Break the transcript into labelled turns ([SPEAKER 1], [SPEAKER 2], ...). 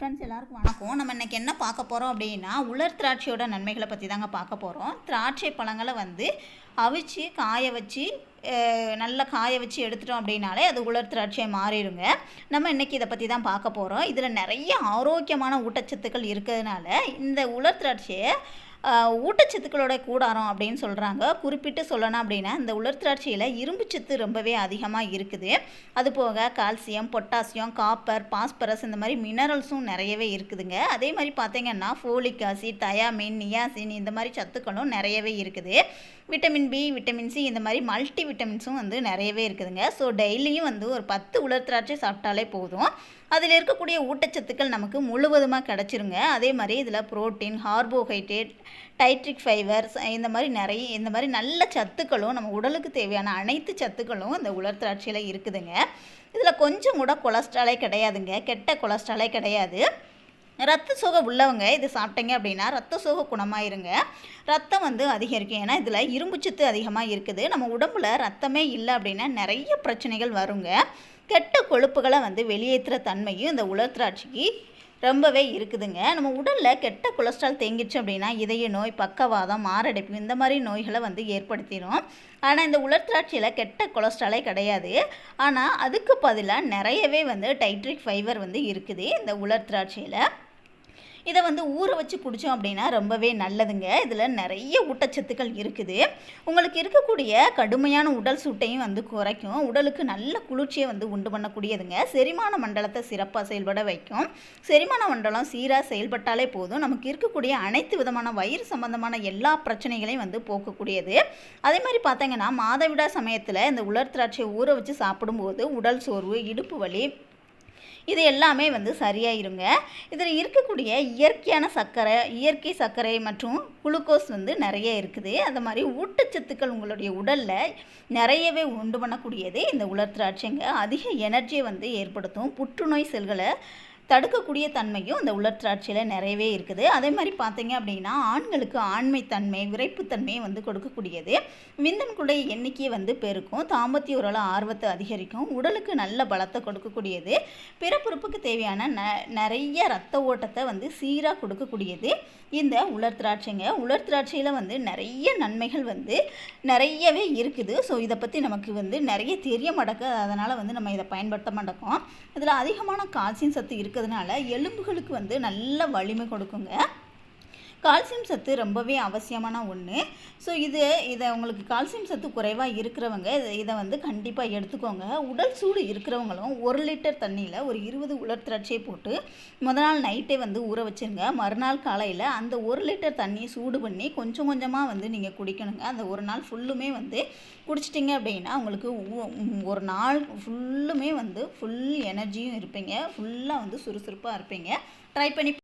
[SPEAKER 1] Friends எல்லாருக்கும் வணக்கம். நம்ம இன்னைக்கு என்ன பார்க்க போகிறோம் அப்படின்னா உலர் திராட்சையோட நன்மைகளை பற்றி தாங்க பார்க்க போகிறோம் திராட்சை பழங்களை வந்து அவிச்சு காய வச்சு நல்ல நல்லா காய வச்சு எடுத்துட்டோம் அப்படின்னாலே அது உலர் திராட்சையை மாறிடுங்க. நம்ம இன்னைக்கு இதை பற்றி தான் பார்க்க போகிறோம் இதில் நிறைய ஆரோக்கியமான ஊட்டச்சத்துக்கள் இருக்கிறதுனால இந்த உலர் திராட்சையை ஊட்டச்சத்துக்களோட கூடாரம் அப்படின்னு சொல்கிறாங்க குறிப்பிட்டு சொல்லணும் அப்படின்னா இந்த உலர் திராட்சையில் இரும்புச்சத்து ரொம்பவே அதிகமாக இருக்குது. அது போக கால்சியம் பொட்டாசியம் காப்பர் பாஸ்பரஸ் இந்த மாதிரி மினரல்ஸும் நிறையவே இருக்குதுங்க. அதே மாதிரி பார்த்தீங்கன்னா ஃபோலிக் ஆசிட் தயாமின் நியாசின் இந்த மாதிரி சத்துக்களும் நிறையவே இருக்குது. விட்டமின் பி விட்டமின் சி இந்த மாதிரி மல்டி விட்டமின்ஸும் வந்து நிறையவே இருக்குதுங்க. ஸோ டெய்லியும் வந்து ஒரு பத்து உலர் திராட்சை சாப்பிட்டாலே போதும். அதில் இருக்கக்கூடிய ஊட்டச்சத்துக்கள் நமக்கு முழுவதுமாக கிடச்சிருங்க. அதே மாதிரி இதில் புரோட்டீன் கார்போஹைட்ரேட் டைட்ரிக் ஃபைபர்ஸ் இந்த மாதிரி நிறைய இந்த மாதிரி நல்ல சத்துக்களும் நம்ம உடலுக்கு தேவையான அனைத்து சத்துக்களும் இந்த உலர் திராட்சையில் இருக்குதுங்க. இதில் கொஞ்சம் கூட கொலஸ்ட்ராலே கிடையாதுங்க. கெட்ட கொலஸ்ட்ராலே கிடையாது. ரத்த சோகை உள்ளவங்க இது சாப்பிட்டீங்க அப்படின்னா ரத்த சோகை குணமாயிருங்க. ரத்தம் வந்து அதிகரிக்கும். ஏன்னா இதில் இரும்புச்சத்து அதிகமாக இருக்குது. நம்ம உடம்புல ரத்தமே இல்லை அப்படின்னா நிறைய பிரச்சனைகள் வருங்க. கெட்ட கொழுப்புகளை வந்து வெளியேற்றுற தன்மையும் இந்த உலர் திராட்சைக்கு ரொம்பவே இருக்குதுங்க. நம்ம உடலில் கெட்ட கொலஸ்ட்ரால் தேங்கிச்சு அப்படின்னா இதய நோய் பக்கவாதம் மாரடைப்பு இந்த மாதிரி நோய்களை வந்து ஏற்படுத்திடும் ஆனால் இந்த உலர் திராட்சையில் கெட்ட கொலஸ்ட்ராலே கிடையாது. ஆனால் அதுக்கு பதிலாக நிறையவே வந்து டைட்ரிக் ஃபைபர் வந்து இருக்குது இந்த உலர் திராட்சையில் இதை வந்து ஊற வச்சு குடித்தோம் அப்படின்னா ரொம்பவே நல்லதுங்க. இதில் நிறைய ஊட்டச்சத்துக்கள் இருக்குது. உங்களுக்கு இருக்கக்கூடிய கடுமையான உடல் சூட்டையும் வந்து குறைக்கும். உடலுக்கு நல்ல குளிர்ச்சியை வந்து உண்டு பண்ணக்கூடியதுங்க. செரிமான மண்டலத்தை சிறப்பாக செயல்பட வைக்கும். செரிமான மண்டலம் சீராக செயல்பட்டாலே போதும். நமக்கு இருக்கக்கூடிய அனைத்து விதமான வயிறு சம்பந்தமான எல்லா பிரச்சனைகளையும் வந்து போக்கக்கூடியது. அதே மாதிரி பார்த்தீங்கன்னா மாதவிடா சமயத்தில் இந்த உலர் திராட்சையை ஊற வச்சு சாப்பிடும்போது உடல் சோர்வு இடுப்பு வலி இது எல்லாமே வந்து சரியாயிருங்க. இதில் இருக்கக்கூடிய இயற்கையான சர்க்கரை இயற்கை சர்க்கரை மற்றும் குளுக்கோஸ் வந்து நிறைய இருக்குது. அந்த மாதிரி ஊட்டச்சத்துக்கள் உங்களுடைய உடலில் நிறையவே உண்டு பண்ணக்கூடியது இந்த உலர் திராட்சைங்க. அதிக எனர்ஜியை வந்து ஏற்படுத்தும் புற்றுநோய் செல்களை தடுக்கக்கூடிய தன்மையும் இந்த உலர் திராட்சையில் நிறையவே இருக்குது. அதே மாதிரி பார்த்தீங்க அப்படின்னா ஆண்களுக்கு ஆண்மைத்தன்மை விரைப்புத்தன்மையை வந்து கொடுக்கக்கூடியது. விந்தன்குடைய எண்ணிக்கையை வந்து பெருக்கும். தாம்பத்திய உரல ஆர்வத்தை அதிகரிக்கும். உடலுக்கு நல்ல பலத்தை கொடுக்கக்கூடியது. பிறப்புறுப்புக்கு தேவையான ந நிறைய ரத்த ஓட்டத்தை வந்து சீராக கொடுக்கக்கூடியது. இந்த உலர் திராட்சைங்க உலர் திராட்சையில் வந்து நிறைய நன்மைகள் வந்து நிறையவே இருக்குது. ஸோ இதை பற்றி நமக்கு வந்து நிறைய தெரிய மாட்டேக்கு அதனால் வந்து நம்ம இதை பயன்படுத்த மாட்டோம். இதில் அதிகமான கால்சியம் சத்து இருக்குது இருக்கிறதுனால எலும்புகளுக்கு வந்து நல்ல வலிமை கொடுக்குங்க. கால்சியம் சத்து ரொம்பவே அவசியமான ஒன்று ஸோ இது இதை உங்களுக்கு கால்சியம் சத்து குறைவாக இருக்கிறவங்க இதை இதை வந்து கண்டிப்பாக எடுத்துக்கோங்க. உடல் சூடு இருக்கிறவங்களும் ஒரு லிட்டர் தண்ணியில் ஒரு இருபது உலர் திராட்சையை போட்டு முத நாள் நைட்டே வந்து ஊற வச்சுருங்க. மறுநாள் காலையில் அந்த ஒரு லிட்டர் தண்ணியை சூடு பண்ணி கொஞ்சம் கொஞ்சமாக வந்து நீங்கள் குடிக்கணுங்க. அந்த ஒரு நாள் ஃபுல்லுமே வந்து குடிச்சிட்டிங்க அப்படின்னா உங்களுக்கு ஒரு நாள் ஃபுல்லுமே வந்து ஃபுல் எனர்ஜியும் இருப்பீங்க. ஃபுல்லாக வந்து சுறுசுறுப்பாக இருப்பீங்க. ட்ரை பண்ணி